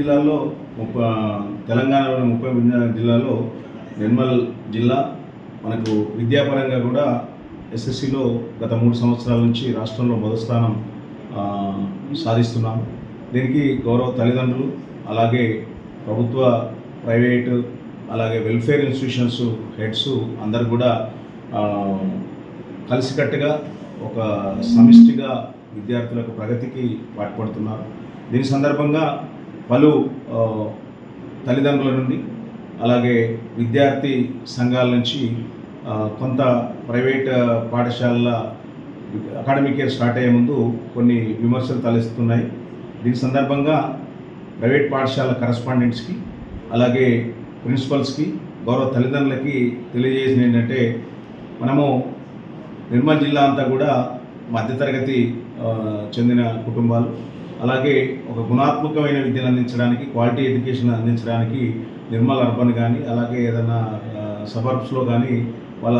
జిల్లాల్లో ముప్ప తెలంగాణలోని ముప్పై జిల్లాల్లో నిర్మల్ జిల్లా మనకు విద్యాపరంగా కూడా ఎస్ఎస్సిలో గత మూడు సంవత్సరాల నుంచి రాష్ట్రంలో మొదటి స్థానం సాధిస్తున్నాం దీనికి గౌరవ తల్లిదండ్రులు అలాగే ప్రభుత్వ ప్రైవేటు అలాగే వెల్ఫేర్ ఇన్స్టిట్యూషన్స్ హెడ్స్ అందరు కూడా కలిసికట్టుగా ఒక సమిష్టిగా విద్యార్థులకు ప్రగతికి పాటుపడుతున్నారు. దీని సందర్భంగా పలు తల్లిదండ్రుల నుండి అలాగే విద్యార్థి సంఘాల నుంచి కొంత ప్రైవేట్ పాఠశాలల అకాడమిక్ ఇయర్ స్టార్ట్ అయ్యే ముందు కొన్ని విమర్శలు తలెస్తున్నాయి దీని సందర్భంగా ప్రైవేట్ పాఠశాల కరస్పాండెంట్స్కి అలాగే ప్రిన్సిపల్స్కి గౌరవ తల్లిదండ్రులకి తెలియజేసింది ఏంటంటే మనము నిర్మల్ జిల్లా అంతా కూడా మధ్యతరగతి చెందిన కుటుంబాలు. అలాగే ఒక గుణాత్మకమైన విద్యను అందించడానికి క్వాలిటీ ఎడ్యుకేషన్ అందించడానికి నిర్మల్ అర్బన్ కానీ అలాగే ఏదైనా సబర్బ్స్లో కానీ వాళ్ళ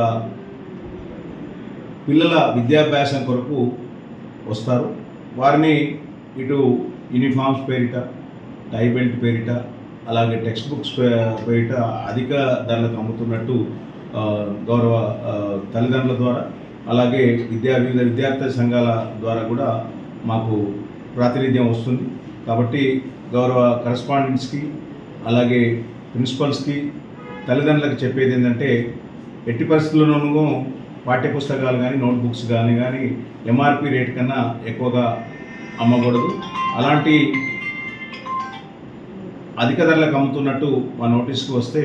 పిల్లల విద్యాభ్యాసం కొరకు వస్తారు. వారిని ఇటు యూనిఫామ్స్ పేరిట టై బెల్ట్ పేరిట అలాగే టెక్స్ట్ బుక్స్ పేరిట అధిక ధరలకు అమ్ముతున్నట్టు గౌరవ తల్లిదండ్రుల ద్వారా అలాగే విద్యా వివిధ విద్యార్థి సంఘాల ద్వారా కూడా మాకు ప్రాతినిధ్యం వస్తుంది. కాబట్టి గౌరవ కరస్పాండెంట్స్కి అలాగే ప్రిన్సిపల్స్కి తల్లిదండ్రులకు చెప్పేది ఏంటంటే ఎట్టి పరిస్థితుల్లోనూ పాఠ్యపుస్తకాలు కానీ నోట్బుక్స్ కానీ కానీ ఎంఆర్పి రేట్ కన్నా ఎక్కువగా అమ్మకూడదు. అలాంటి అధిక ధరలకు అమ్ముతున్నట్టు మా నోటీస్కి వస్తే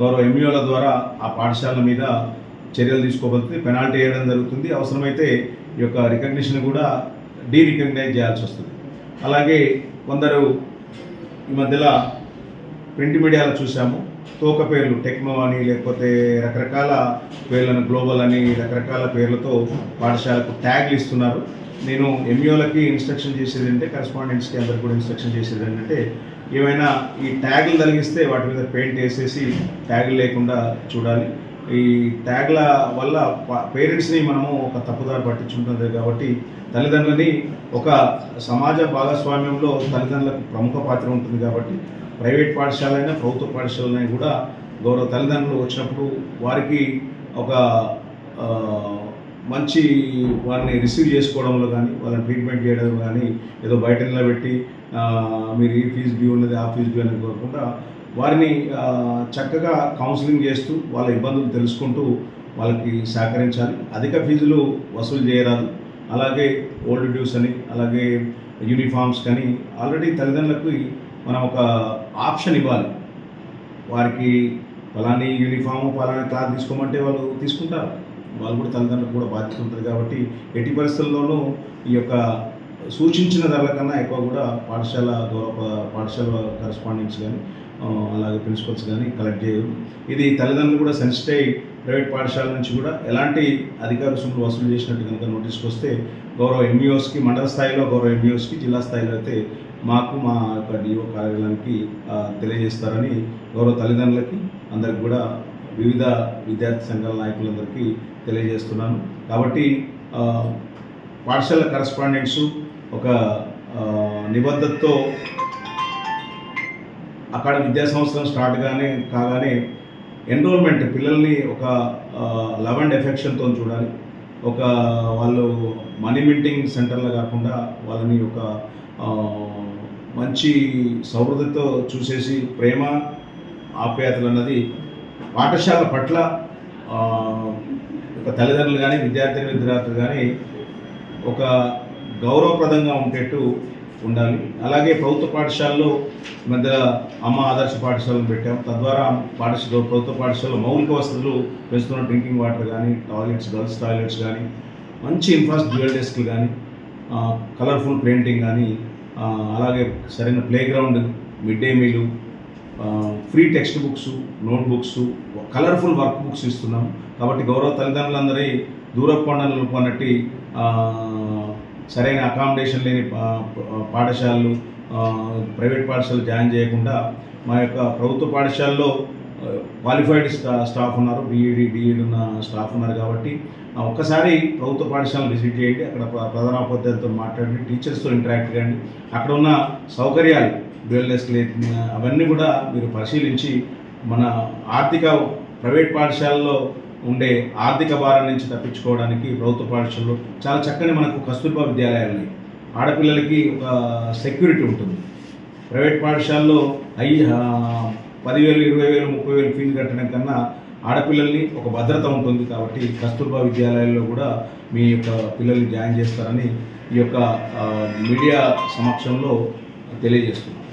గౌరవ ఎంఈఓల ద్వారా ఆ పాఠశాల మీద చర్యలు తీసుకోబోతుంది పెనాల్టీ వేయడం జరుగుతుంది. అవసరమైతే ఈ యొక్క రికగ్నిషన్ కూడా డీరికగ్నైజ్ చేయాల్సి వస్తుంది. అలాగే కొందరు ఈ మధ్యలో ప్రింట్ మీడియాలో చూసాము తోక పేర్లు టెక్నో అని లేకపోతే రకరకాల పేర్లను గ్లోబల్ అని రకరకాల పేర్లతో పాఠశాలకు ట్యాగ్లు ఇస్తున్నారు. నేను ఎంఈఓలకి ఇన్స్ట్రక్షన్ చేసేది అంటే కరస్పాండెంట్స్కి అందరికి కూడా ఇన్స్ట్రక్షన్ చేసేది ఏంటంటే ఏమైనా ఈ ట్యాగులు తగిలిస్తే వాటి మీద పెయింట్ వేసేసి ట్యాగులు లేకుండా చూడాలి. ఈ ట్యాగ్ల వల్ల పేరెంట్స్ని మనము ఒక తప్పుదారి పట్టించుంటుంది కాబట్టి తల్లిదండ్రులని ఒక సమాజ భాగస్వామ్యంలో తల్లిదండ్రులకు ప్రముఖ పాత్ర ఉంటుంది కాబట్టి ప్రైవేట్ పాఠశాలైనా ప్రభుత్వ పాఠశాలైనా కూడా గౌరవ తల్లిదండ్రులు వచ్చినప్పుడు వారికి ఒక మంచి వారిని రిసీవ్ చేసుకోవడంలో కానీ వాళ్ళని ట్రీట్మెంట్ చేయడం కానీ ఏదో బయట నిలబెట్టి మీరు ఈ ఫీజు డ్యూ ఉన్నది ఆ ఫీజు డ్యూ అనేది కోరుకుంటా వారిని చక్కగా కౌన్సిలింగ్ చేస్తూ వాళ్ళ ఇబ్బందులు తెలుసుకుంటూ వాళ్ళకి సహకరించాలి. అధిక ఫీజులు వసూలు చేయరాదు. అలాగే ఓల్డ్ డ్యూస్ అని అలాగే యూనిఫామ్స్ కానీ ఆల్రెడీ తల్లిదండ్రులకు మనం ఒక ఆప్షన్ ఇవ్వాలి. వారికి ఫలాని యూనిఫామ్ పలాని క్లాత్ తీసుకోమంటే వాళ్ళు తీసుకుంటారు. వాళ్ళు కూడా తల్లిదండ్రులకు కూడా బాధ్యత ఉంటుంది కాబట్టి ఎట్టి పరిస్థితుల్లోనూ ఈ యొక్క సూచించిన ధరల కన్నా ఎక్కువ కూడా పాఠశాల గౌరవ పాఠశాల కరస్పాండెంట్స్ కానీ అలాగే ప్రిన్సిపల్స్ కానీ కలెక్ట్ చేయరు. ఇది తల్లిదండ్రులు కూడా సెన్సిటై ప్రైవేట్ పాఠశాల నుంచి కూడా ఎలాంటి అధికార రుసుములు వసూలు చేసినట్టు కనుక నోటీస్కి వస్తే గౌరవ ఎంఈఓస్కి మండల స్థాయిలో గౌరవ ఎంఈఓస్కి జిల్లా స్థాయిలో అయితే మాకు మా యొక్క డిఓ కార్యాలయానికి తెలియజేస్తారని గౌరవ తల్లిదండ్రులకి అందరికి కూడా వివిధ విద్యార్థి సంఘాల నాయకులందరికీ తెలియజేస్తున్నాను. కాబట్టి పాఠశాల కరస్పాండెంట్స్ ఒక నిబద్ధతతో అక్కడ విద్యా సంవత్సరం స్టార్ట్ కానీ కాగానే ఎన్రోల్మెంట్ పిల్లల్ని ఒక లవ్ అండ్ ఎఫెక్షన్తో చూడాలి. ఒక వాళ్ళు మనీ మింటింగ్ సెంటర్లో కాకుండా వాళ్ళని ఒక మంచి సౌహృదతో చూసేసి ప్రేమ ఆప్యాయతలు అన్నది పాఠశాల పట్ల ఒక తల్లిదండ్రులు కానీ విద్యార్థిని విద్యార్థులు కానీ ఒక గౌరవప్రదంగా ఉండేట్టు ఉండాలి. అలాగే ప్రభుత్వ పాఠశాలలో మధ్య అమ్మ ఆదర్శ పాఠశాలను పెట్టాం. తద్వారా పాఠశాల ప్రభుత్వ పాఠశాలలో మౌలిక వసతులు పెంచుతున్న డ్రింకింగ్ వాటర్ కానీ టాయిలెట్స్ గర్ల్స్ టాయిలెట్స్ కానీ మంచి ఇన్ఫ్రాస్ డ్యూయల్ డెస్క్లు కానీ కలర్ఫుల్ పెయింటింగ్ కానీ అలాగే సరైన play ground mid day మీలు free text books note books colourful work books ఇస్తున్నాం. కాబట్టి గౌరవ తల్లిదండ్రులందరి దూరపు కొండలు కొన్నట్టి సరైన అకామిడేషన్ లేని పాఠశాలలు ప్రైవేట్ పాఠశాలలు జాయిన్ చేయకుండా మా యొక్క ప్రభుత్వ పాఠశాలలో క్వాలిఫైడ్ స్టాఫ్ ఉన్నారు. బీఈడి డిఈడి ఉన్న స్టాఫ్ ఉన్నారు కాబట్టి ఒక్కసారి ప్రభుత్వ పాఠశాలను విజిట్ చేయండి. అక్కడ ప్ర- ప్రధానోపాధ్యాయులతో మాట్లాడండి. టీచర్స్తో ఇంటరాక్ట్ కండి అక్కడ ఉన్న సౌకర్యాలు డ్యూయల్ అవన్నీ కూడా మీరు పరిశీలించి మన ఆర్థిక ప్రైవేట్ పాఠశాలలో ఉండే ఆర్థిక భారం నుంచి తప్పించుకోవడానికి ప్రభుత్వ పాఠశాలలో చాలా చక్కని మనకు కస్తూర్బా విద్యాలయాలు ఉన్నాయి. ఆడపిల్లలకి ఒక సెక్యూరిటీ ఉంటుంది. ప్రైవేట్ పాఠశాలలో అయ్యి పదివేలు ఇరవై వేలు ముప్పై వేలు ఫీజు కట్టడం కన్నా ఆడపిల్లల్ని ఒక భద్రత ఉంటుంది కాబట్టి కస్తూర్బా విద్యాలయాల్లో కూడా మీ యొక్క పిల్లల్ని జాయిన్ చేస్తారని ఈ యొక్క మీడియా సమక్షంలో తెలియజేస్తున్నాను